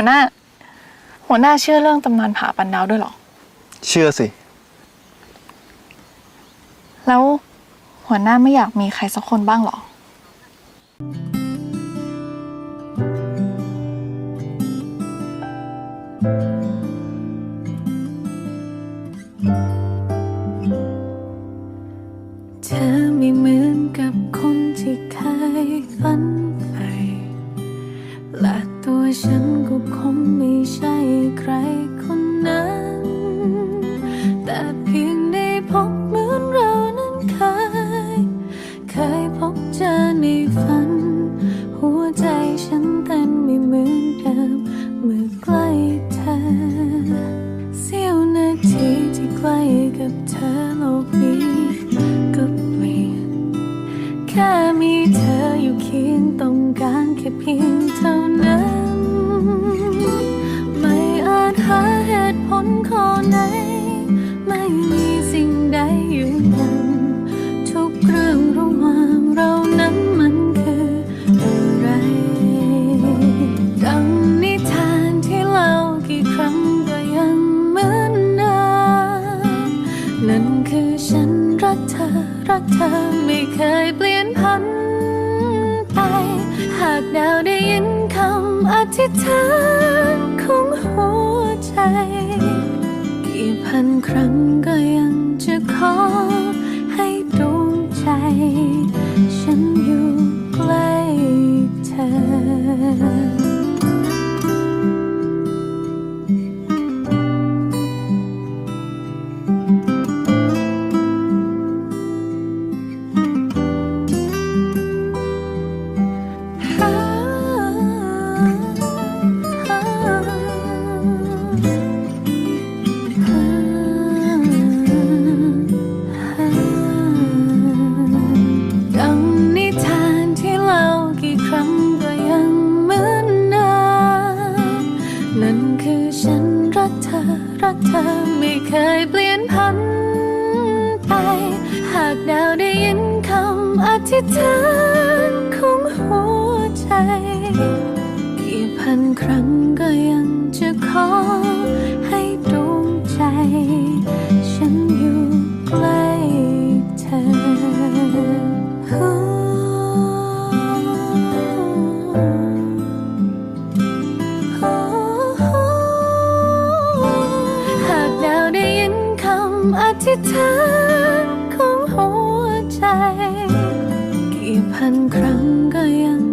หัวหน้า หัวหน้าเชื่อเรื่องตำนานผาปันดาวด้วยเหรอ เชื่อสิ แล้วหัวหน้าไม่อยากมีใครสักคนบ้างเหรอเแค่มีเธออยู่เคียงต้องการแค่เพียง รักเธอไม่เคยเปลี่ยนพันไป หากดาวได้ยินคำอธิษฐานของหัวใจ กี่พันครั้งก็ยังจะขอ รักเธอไม่เคยเปลี่ยนพันไป หากดาวได้ยินคำอธิษฐานของหัวใจ กี่พันครั้งก็ยังจะขอำอธิษฐานของหัวใจ กี่พันครั้งก็ยัง